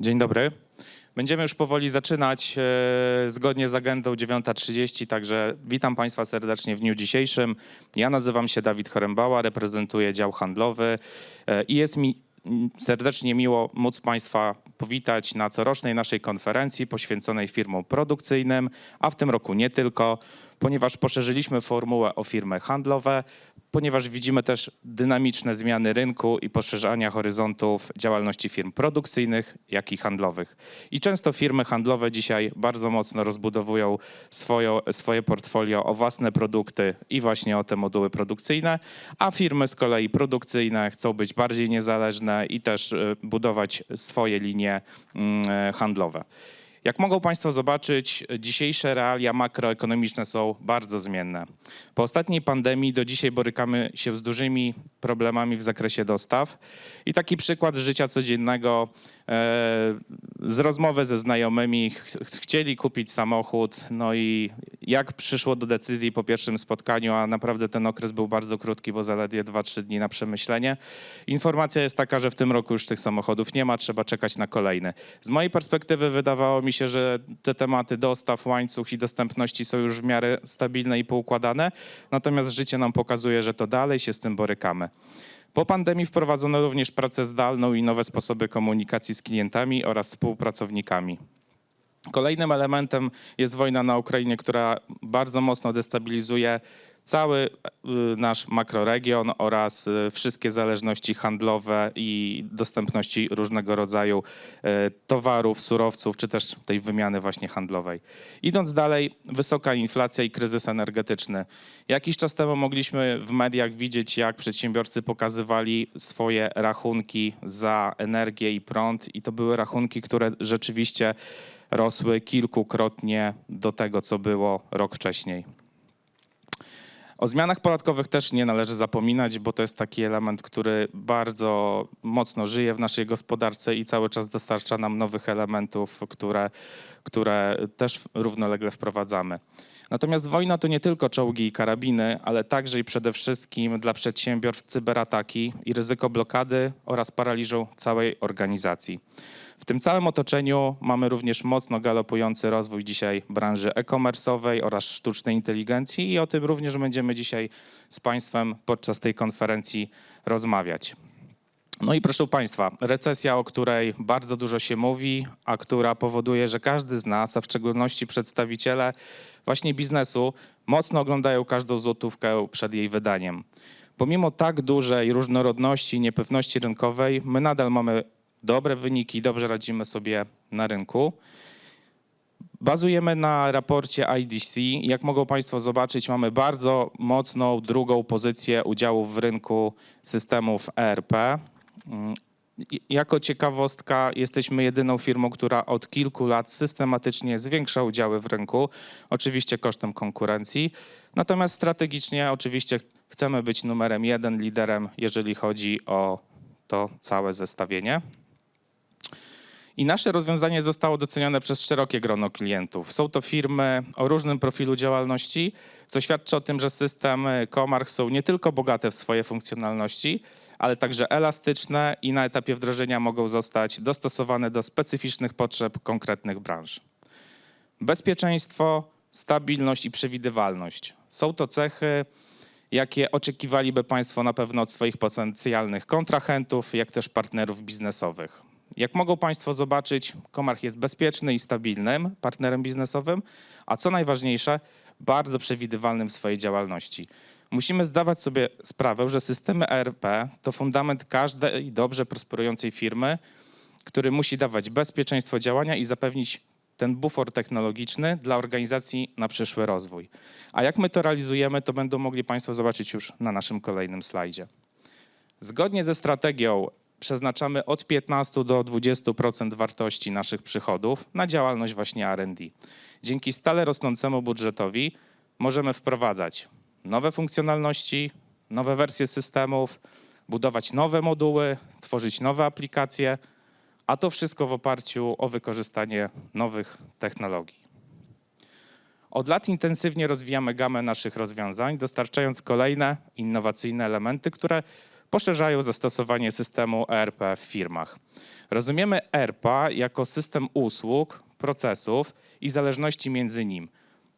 Dzień dobry. Będziemy już powoli zaczynać e, zgodnie z agendą 9.30, także witam Państwa serdecznie w dniu dzisiejszym. Ja nazywam się Dawid Chorembała, reprezentuję dział handlowy e, i jest mi serdecznie miło móc Państwa powitać na corocznej naszej konferencji poświęconej firmom produkcyjnym, a w tym roku nie tylko, ponieważ poszerzyliśmy formułę o firmy handlowe, ponieważ widzimy też dynamiczne zmiany rynku i poszerzania horyzontów działalności firm produkcyjnych, jak i handlowych. I często firmy handlowe dzisiaj bardzo mocno rozbudowują swoje, swoje portfolio o własne produkty i właśnie o te moduły produkcyjne, a firmy z kolei produkcyjne chcą być bardziej niezależne i też e, budować swoje linie mm, e, handlowe. Jak mogą Państwo zobaczyć, dzisiejsze realia makroekonomiczne są bardzo zmienne. Po ostatniej pandemii do dzisiaj borykamy się z dużymi problemami w zakresie dostaw. I taki przykład życia codziennego, e, z rozmowy ze znajomymi, ch chcieli kupić samochód, no i jak przyszło do decyzji po pierwszym spotkaniu, a naprawdę ten okres był bardzo krótki, bo zaledwie 2-3 dni na przemyślenie. Informacja jest taka, że w tym roku już tych samochodów nie ma, trzeba czekać na kolejne. Z mojej perspektywy wydawało mi się, że te tematy dostaw, łańcuch i dostępności są już w miarę stabilne i poukładane, natomiast życie nam pokazuje, że to dalej się z tym borykamy. Po pandemii wprowadzono również pracę zdalną i nowe sposoby komunikacji z klientami oraz współpracownikami. Kolejnym elementem jest wojna na Ukrainie, która bardzo mocno destabilizuje cały y, nasz makroregion oraz y, wszystkie zależności handlowe i dostępności różnego rodzaju y, towarów, surowców, czy też tej wymiany właśnie handlowej. Idąc dalej, wysoka inflacja i kryzys energetyczny. Jakiś czas temu mogliśmy w mediach widzieć, jak przedsiębiorcy pokazywali swoje rachunki za energię i prąd i to były rachunki, które rzeczywiście rosły kilkukrotnie do tego, co było rok wcześniej. O zmianach podatkowych też nie należy zapominać, bo to jest taki element, który bardzo mocno żyje w naszej gospodarce i cały czas dostarcza nam nowych elementów, które, które też równolegle wprowadzamy. Natomiast wojna to nie tylko czołgi i karabiny, ale także i przede wszystkim dla przedsiębiorstw cyberataki i ryzyko blokady oraz paraliżu całej organizacji. W tym całym otoczeniu mamy również mocno galopujący rozwój dzisiaj branży e-commerce'owej oraz sztucznej inteligencji i o tym również będziemy dzisiaj z Państwem podczas tej konferencji rozmawiać. No i proszę Państwa, recesja, o której bardzo dużo się mówi, a która powoduje, że każdy z nas, a w szczególności przedstawiciele właśnie biznesu, mocno oglądają każdą złotówkę przed jej wydaniem. Pomimo tak dużej różnorodności i niepewności rynkowej, my nadal mamy dobre wyniki, dobrze radzimy sobie na rynku. Bazujemy na raporcie IDC. Jak mogą Państwo zobaczyć, mamy bardzo mocną drugą pozycję udziałów w rynku systemów ERP. Mm, Jako ciekawostka, jesteśmy jedyną firmą, która od kilku lat systematycznie zwiększa udziały w rynku, oczywiście kosztem konkurencji. Natomiast strategicznie, oczywiście, chcemy być numerem jeden, liderem, jeżeli chodzi o to całe zestawienie. I nasze rozwiązanie zostało docenione przez szerokie grono klientów. Są to firmy o różnym profilu działalności, co świadczy o tym, że systemy Comarch są nie tylko bogate w swoje funkcjonalności, ale także elastyczne i na etapie wdrożenia mogą zostać dostosowane do specyficznych potrzeb konkretnych branż. Bezpieczeństwo, stabilność i przewidywalność. Są to cechy, jakie oczekiwaliby Państwo na pewno od swoich potencjalnych kontrahentów, jak też partnerów biznesowych. Jak mogą Państwo zobaczyć, Komarch jest bezpieczny i stabilnym partnerem biznesowym, a co najważniejsze, bardzo przewidywalnym w swojej działalności. Musimy zdawać sobie sprawę, że systemy ERP to fundament każdej dobrze prosperującej firmy, który musi dawać bezpieczeństwo działania i zapewnić ten bufor technologiczny dla organizacji na przyszły rozwój. A jak my to realizujemy, to będą mogli Państwo zobaczyć już na naszym kolejnym slajdzie. Zgodnie ze strategią przeznaczamy od 15 do 20% wartości naszych przychodów na działalność właśnie R&D. Dzięki stale rosnącemu budżetowi możemy wprowadzać nowe funkcjonalności, nowe wersje systemów, budować nowe moduły, tworzyć nowe aplikacje, a to wszystko w oparciu o wykorzystanie nowych technologii. Od lat intensywnie rozwijamy gamę naszych rozwiązań, dostarczając kolejne innowacyjne elementy, które poszerzają zastosowanie systemu ERP w firmach. Rozumiemy ERP jako system usług, procesów i zależności między nim.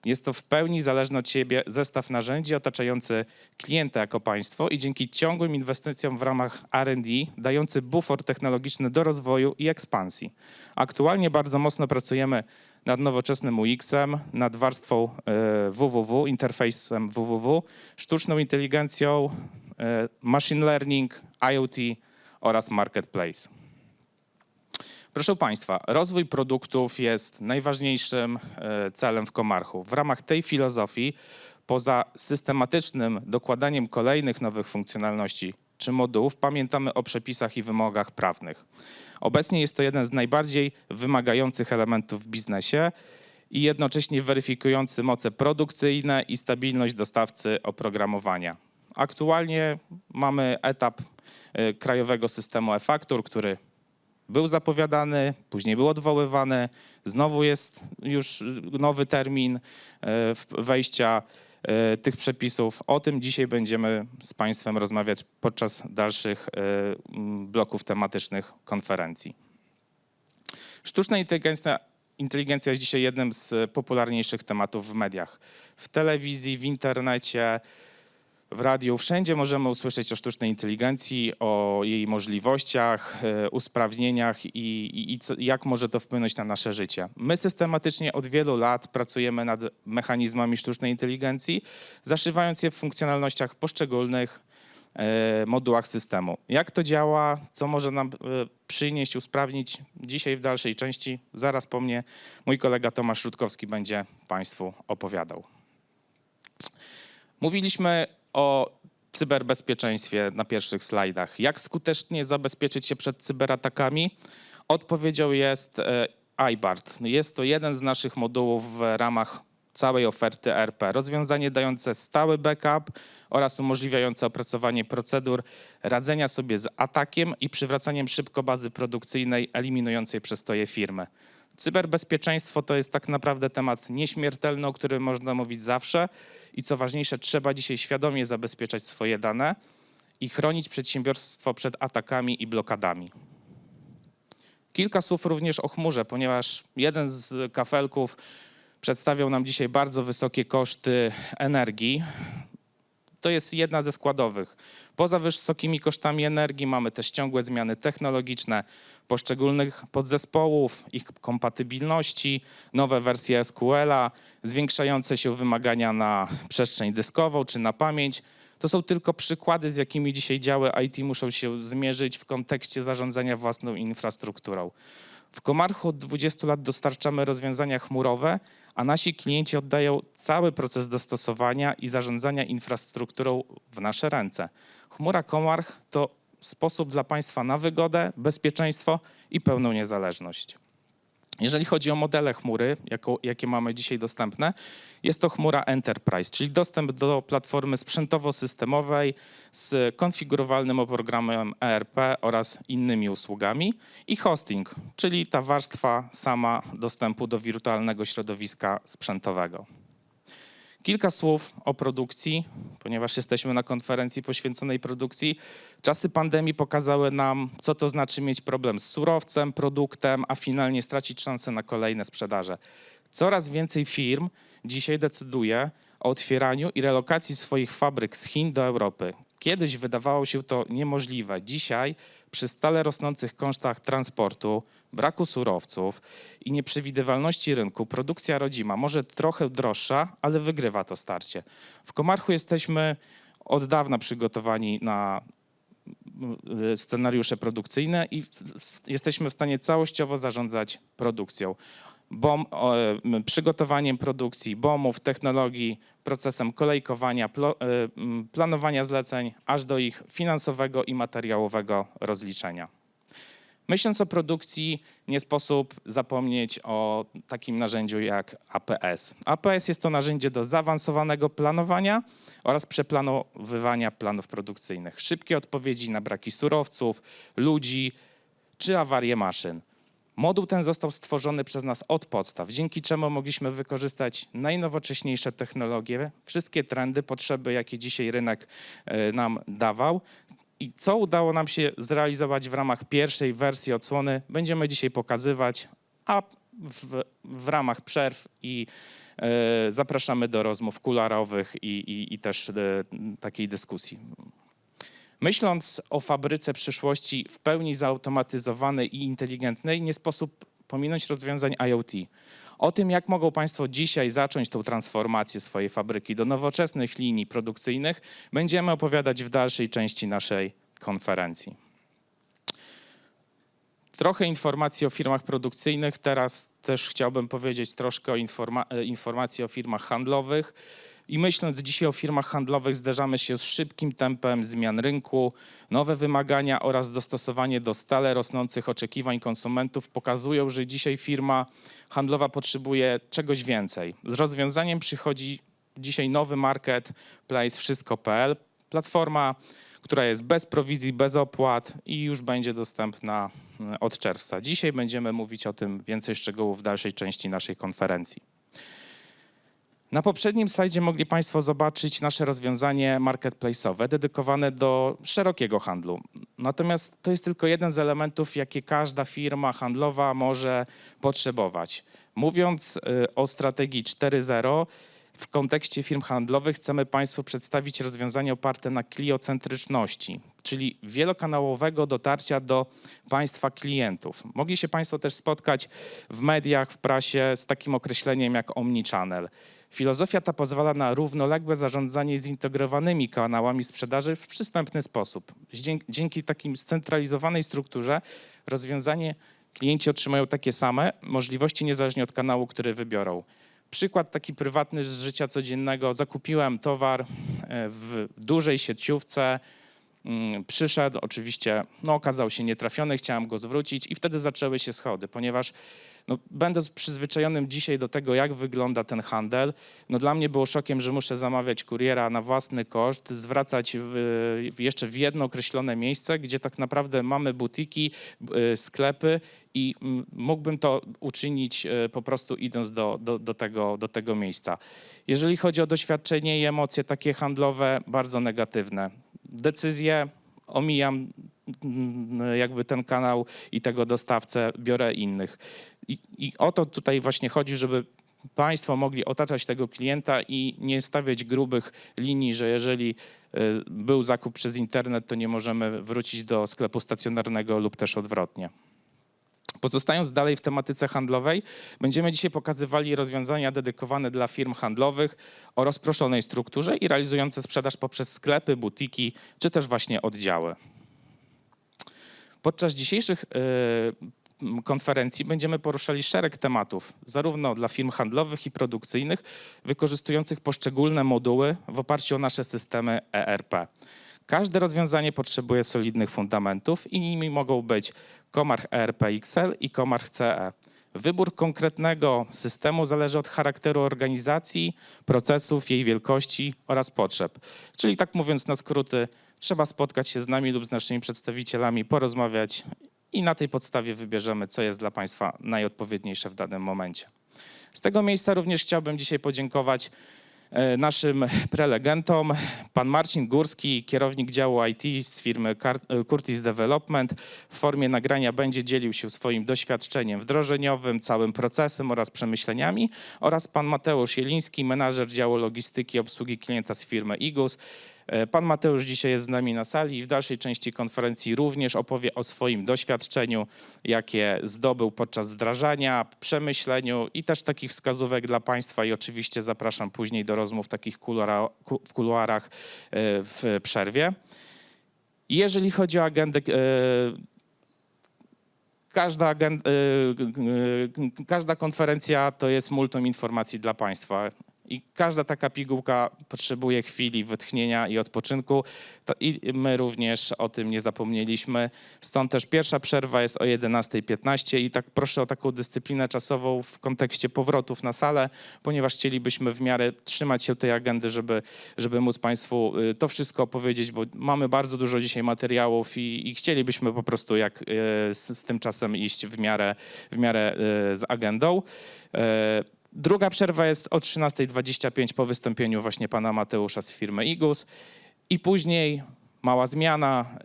Jest to w pełni zależny od siebie zestaw narzędzi otaczający klienta jako państwo i dzięki ciągłym inwestycjom w ramach R&D dający bufor technologiczny do rozwoju i ekspansji. Aktualnie bardzo mocno pracujemy nad nowoczesnym UX-em, nad warstwą e, www, interfejsem www, sztuczną inteligencją, e, machine learning, IoT oraz marketplace. Proszę Państwa, rozwój produktów jest najważniejszym e, celem w Komarchu. W ramach tej filozofii, poza systematycznym dokładaniem kolejnych nowych funkcjonalności czy modułów, pamiętamy o przepisach i wymogach prawnych. Obecnie jest to jeden z najbardziej wymagających elementów w biznesie i jednocześnie weryfikujący moce produkcyjne i stabilność dostawcy oprogramowania. Aktualnie mamy etap e, krajowego systemu e-faktur, który był zapowiadany, później był odwoływany, znowu jest już nowy termin w- wejścia tych przepisów. O tym dzisiaj będziemy z Państwem rozmawiać podczas dalszych e, bloków tematycznych konferencji. Sztuczna inteligencja, inteligencja jest dzisiaj jednym z popularniejszych tematów w mediach. W telewizji, w internecie, w radiu, wszędzie możemy usłyszeć o sztucznej inteligencji, o jej możliwościach, e, usprawnieniach i, i, i co, jak może to wpłynąć na nasze życie. My systematycznie od wielu lat pracujemy nad mechanizmami sztucznej inteligencji, zaszywając je w funkcjonalnościach poszczególnych e, modułach systemu. Jak to działa, co może nam e, przynieść, usprawnić dzisiaj w dalszej części, zaraz po mnie mój kolega Tomasz Rutkowski będzie Państwu opowiadał. Mówiliśmy o cyberbezpieczeństwie na pierwszych slajdach. Jak skutecznie zabezpieczyć się przed cyberatakami? Odpowiedzią jest e, iBart. Jest to jeden z naszych modułów w ramach całej oferty RP. Rozwiązanie dające stały backup oraz umożliwiające opracowanie procedur radzenia sobie z atakiem i przywracaniem szybko bazy produkcyjnej eliminującej przestoje firmy. Cyberbezpieczeństwo to jest tak naprawdę temat nieśmiertelny, o którym można mówić zawsze i co ważniejsze, trzeba dzisiaj świadomie zabezpieczać swoje dane i chronić przedsiębiorstwo przed atakami i blokadami. Kilka słów również o chmurze, ponieważ jeden z kafelków przedstawiał nam dzisiaj bardzo wysokie koszty energii. To jest jedna ze składowych. Poza wysokimi kosztami energii mamy też ciągłe zmiany technologiczne poszczególnych podzespołów, ich kompatybilności, nowe wersje SQL-a, zwiększające się wymagania na przestrzeń dyskową czy na pamięć. To są tylko przykłady, z jakimi dzisiaj działy IT muszą się zmierzyć w kontekście zarządzania własną infrastrukturą. W Komarchu od 20 lat dostarczamy rozwiązania chmurowe, a nasi klienci oddają cały proces dostosowania i zarządzania infrastrukturą w nasze ręce. Chmura Komarch to sposób dla Państwa na wygodę, bezpieczeństwo i pełną niezależność. Jeżeli chodzi o modele chmury, jako, jakie mamy dzisiaj dostępne, jest to chmura Enterprise, czyli dostęp do platformy sprzętowo-systemowej z konfigurowalnym oprogramem ERP oraz innymi usługami i hosting, czyli ta warstwa sama dostępu do wirtualnego środowiska sprzętowego. Kilka słów o produkcji, ponieważ jesteśmy na konferencji poświęconej produkcji. Czasy pandemii pokazały nam, co to znaczy mieć problem z surowcem, produktem, a finalnie stracić szansę na kolejne sprzedaże. Coraz więcej firm dzisiaj decyduje o otwieraniu i relokacji swoich fabryk z Chin do Europy. Kiedyś wydawało się to niemożliwe. Dzisiaj, przy stale rosnących kosztach transportu, braku surowców i nieprzewidywalności rynku, produkcja rodzima może trochę droższa, ale wygrywa to starcie. W Komarchu jesteśmy od dawna przygotowani na y, scenariusze produkcyjne i jesteśmy w stanie całościowo zarządzać produkcją. Bom, przygotowaniem produkcji, bomów, technologii, procesem kolejkowania, y, planowania zleceń, aż do ich finansowego i materiałowego rozliczenia. Myśląc o produkcji, nie sposób zapomnieć o takim narzędziu jak APS. APS jest to narzędzie do zaawansowanego planowania oraz przeplanowywania planów produkcyjnych. Szybkie odpowiedzi na braki surowców, ludzi czy awarie maszyn. Moduł ten został stworzony przez nas od podstaw, dzięki czemu mogliśmy wykorzystać najnowocześniejsze technologie, wszystkie trendy, potrzeby, jakie dzisiaj rynek e, nam dawał I co udało nam się zrealizować w ramach pierwszej wersji odsłony, będziemy dzisiaj pokazywać, a w, w ramach przerw i e, zapraszamy do rozmów kularowych i, i, i też e, takiej dyskusji. Myśląc o fabryce przyszłości w pełni zautomatyzowanej i inteligentnej, nie sposób pominąć rozwiązań IoT. O tym, jak mogą Państwo dzisiaj zacząć tą transformację swojej fabryki do nowoczesnych linii produkcyjnych, będziemy opowiadać w dalszej części naszej konferencji. Trochę informacji o firmach produkcyjnych. Teraz też chciałbym powiedzieć troszkę o informa- e, informacji o firmach handlowych. I myśląc dzisiaj o firmach handlowych, zderzamy się z szybkim tempem zmian rynku. Nowe wymagania oraz dostosowanie do stale rosnących oczekiwań konsumentów pokazują, że dzisiaj firma handlowa potrzebuje czegoś więcej. Z rozwiązaniem przychodzi dzisiaj nowy marketplace wszystko.pl, platforma, która jest bez prowizji, bez opłat i już będzie dostępna mm, od czerwca. Dzisiaj będziemy mówić o tym więcej szczegółów w dalszej części naszej konferencji. Na poprzednim slajdzie mogli Państwo zobaczyć nasze rozwiązanie marketplace'owe dedykowane do szerokiego handlu. Natomiast to jest tylko jeden z elementów, jakie każda firma handlowa może potrzebować. Mówiąc y, o strategii 4.0, w kontekście firm handlowych chcemy Państwu przedstawić rozwiązanie oparte na kliocentryczności, czyli wielokanałowego dotarcia do Państwa klientów. Mogli się Państwo też spotkać w mediach, w prasie z takim określeniem jak omnichannel. Filozofia ta pozwala na równoległe zarządzanie zintegrowanymi kanałami sprzedaży w przystępny sposób. Dzięki, takim scentralizowanej strukturze rozwiązanie klienci otrzymają takie same możliwości niezależnie od kanału, który wybiorą. Przykład taki prywatny z życia codziennego. Zakupiłem towar e, w dużej sieciówce. Mm, Przyszedł, oczywiście no, okazał się nietrafiony, chciałem go zwrócić i wtedy zaczęły się schody, ponieważ no, będąc przyzwyczajonym dzisiaj do tego, jak wygląda ten handel, no, dla mnie było szokiem, że muszę zamawiać kuriera na własny koszt, zwracać w, jeszcze w jedno określone miejsce, gdzie tak naprawdę mamy butiki, y, sklepy i mógłbym to uczynić y, po prostu idąc do, do, do, tego, do tego miejsca. Jeżeli chodzi o doświadczenie i emocje takie handlowe, bardzo negatywne. Decyzje omijam mm, jakby ten kanał i tego dostawcę, biorę innych. I, I o to tutaj właśnie chodzi, żeby Państwo mogli otaczać tego klienta i nie stawiać grubych linii, że jeżeli y, był zakup przez internet, to nie możemy wrócić do sklepu stacjonarnego lub też odwrotnie. Pozostając dalej w tematyce handlowej, będziemy dzisiaj pokazywali rozwiązania dedykowane dla firm handlowych o rozproszonej strukturze i realizujące sprzedaż poprzez sklepy, butiki czy też właśnie oddziały. Podczas dzisiejszych y, konferencji będziemy poruszali szereg tematów, zarówno dla firm handlowych i produkcyjnych, wykorzystujących poszczególne moduły w oparciu o nasze systemy ERP. Każde rozwiązanie potrzebuje solidnych fundamentów i nimi mogą być Comarch ERP XL i Comarch CE. Wybór konkretnego systemu zależy od charakteru organizacji, procesów, jej wielkości oraz potrzeb. Czyli tak mówiąc na skróty, trzeba spotkać się z nami lub z naszymi przedstawicielami, porozmawiać i na tej podstawie wybierzemy, co jest dla Państwa najodpowiedniejsze w danym momencie. Z tego miejsca również chciałbym dzisiaj podziękować naszym prelegentom. Pan Marcin Górski, kierownik działu IT z firmy e, Curtis Development, w formie nagrania będzie dzielił się swoim doświadczeniem wdrożeniowym, całym procesem oraz przemyśleniami oraz pan Mateusz Jeliński, menadżer działu logistyki i obsługi klienta z firmy IGUS. E, Pan Mateusz dzisiaj jest z nami na sali i w dalszej części konferencji również opowie o swoim doświadczeniu, jakie zdobył podczas wdrażania, przemyśleniu i też takich wskazówek dla Państwa i oczywiście zapraszam później do rozmów takich w kuluarach e, w przerwie. Jeżeli chodzi o agendę, e, każda, agen- e, każda konferencja to jest multum informacji dla Państwa. I każda taka pigułka potrzebuje chwili wytchnienia i odpoczynku. I my również o tym nie zapomnieliśmy. Stąd też pierwsza przerwa jest o 11.15 i tak proszę o taką dyscyplinę czasową w kontekście powrotów na salę, ponieważ chcielibyśmy w miarę trzymać się tej agendy, żeby, żeby móc Państwu y, to wszystko opowiedzieć, bo mamy bardzo dużo dzisiaj materiałów i, i chcielibyśmy po prostu jak y, z, z tym czasem iść w miarę, w miarę y, z agendą. Druga przerwa jest o 13.25 po wystąpieniu właśnie pana Mateusza z firmy IGUS i później mała zmiana.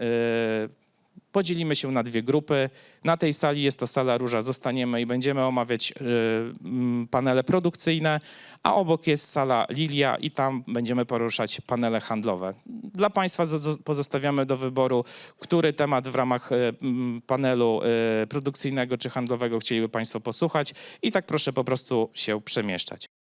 Podzielimy się na dwie grupy. Na tej sali jest to sala róża, zostaniemy i będziemy omawiać mm, panele produkcyjne, a obok jest sala Lilia i tam będziemy poruszać panele handlowe. Dla Państwa zo- pozostawiamy do wyboru, który temat w ramach mm, panelu y, produkcyjnego czy handlowego chcieliby Państwo posłuchać i tak proszę po prostu się przemieszczać.